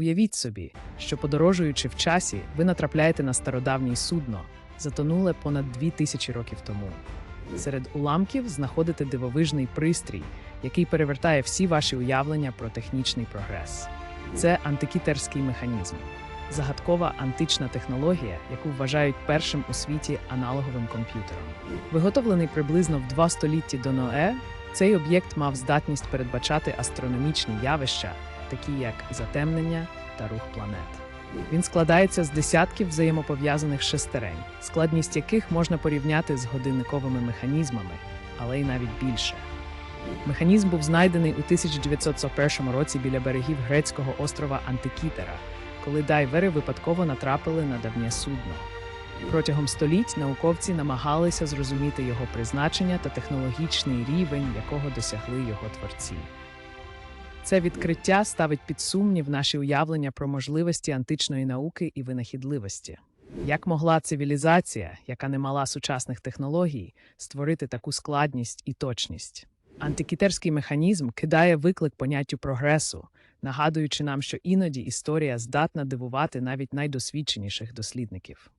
Уявіть собі, що подорожуючи в часі, ви натрапляєте на стародавнє судно, затонуле понад дві тисячі років тому. Серед уламків знаходите дивовижний пристрій, який перевертає всі ваші уявлення про технічний прогрес. Це антикітерський механізм, загадкова антична технологія, яку вважають першим у світі аналоговим комп'ютером. Виготовлений приблизно в два столітті до Ноe, цей об'єкт мав здатність передбачати астрономічні явища, такі як затемнення та рух планет. Він складається з десятків взаємопов'язаних шестерень, складність яких можна порівняти з годинниковими механізмами, але й навіть більше. Механізм був знайдений у 1901 році біля берегів грецького острова Антикітера, коли дайвери випадково натрапили на давнє судно. Протягом століть науковці намагалися зрозуміти його призначення та технологічний рівень, якого досягли його творці. Це відкриття ставить під сумнів наші уявлення про можливості античної науки і винахідливості. Як могла цивілізація, яка не мала сучасних технологій, створити таку складність і точність? Антикітерський механізм кидає виклик поняттю прогресу, нагадуючи нам, що іноді історія здатна дивувати навіть найдосвідченіших дослідників.